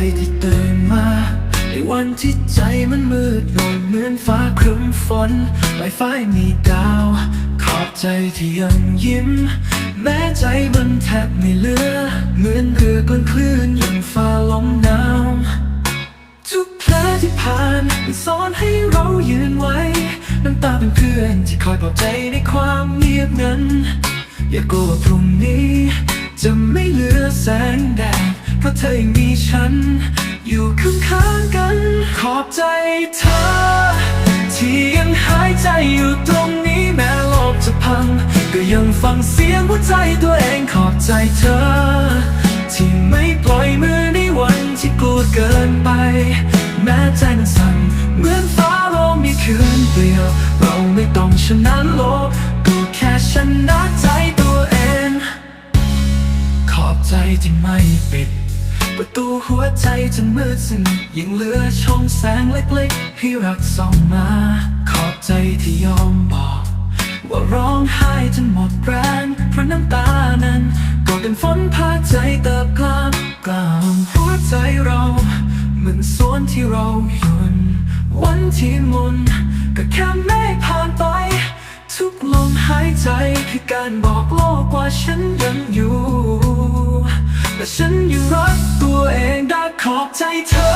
ใจที่ตื่นมา ในวันที่ใจมันมืดมนเหมือนฟ้าครึ้มฝนไฟฟ้ามีดาว ขอบใจที่ยังยิ้ม แม้ใจมันแทบไม่เหลือ เหมือนเรือกลนคลื่นยังฟ้าลมหนาวทุกแผลที่ผ่านมันสอนให้เรายืนไว้น้ำตาเป็นเพื่อนที่คอยปลอบใจในความเงียบงันอย่ากลัวพรุ่งนี้ จะไม่เหลือแสงแดด เพราะเธอยังมีฉัน อยู่ข้างๆกัน ขอบใจเธอ ที่ยังหายใจอยู่ตรงนี้แม้โลกจะพัง ก็ยังฟังเสียงหัวใจตัวเองขอบใจเธอ ที่ไม่ปล่อยมือในวันที่กลัวเกินไป แม้ใจมันสั่นเหมือนฟ้าลมมีคืนเปลี่ยว เราไม่ต้องชนะโลกก็แค่ชนะใจตัวเอง ขอบใจที่ไม่ปิด ประตูหัวใจจนมืดสนิทยังเหลือช่องแสงเล็กๆให้รักส่องมา ขอบใจที่ยอมบอก ว่าร้องไห้จนหมดแรงเพราะน้ำตานั้นก็เป็นฝนพาใจเติบกล้ามกลาวหัวใจเราเหมือนสวนที่เราหยุนวันที่มุนก็แค่เมฆผ่านไป ทุกลมหายใจคือการบอกโลกว่าฉันยังอยู่และฉันยังรักตัวเอ ขอบใจเธอ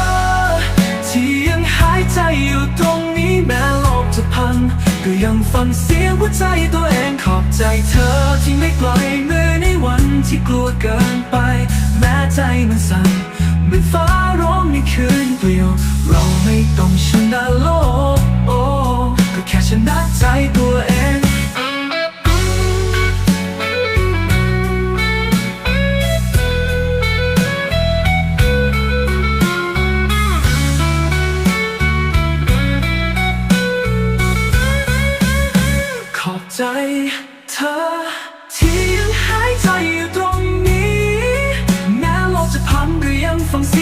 ที่ยังหายใจอยู่ตรงนี้แม้โลกจะพัง ก็ยังฟังเสียงหัวใจตัวเองขอบใจเธอที่ไม่ปล่อยมือในวันที่กลัวเกินไป แม้ใจมันสั่นเหมือนฟ้าร้องในคืนเปลี่ยว เราไม่ต้องชนะโลกโอ้ก็แค่ชนะใจตัวเอง ใจ เธอ ที่ยังหายใจอยู่ตรงนี้ แม้โลกจะพังก็ยังฟังเสียง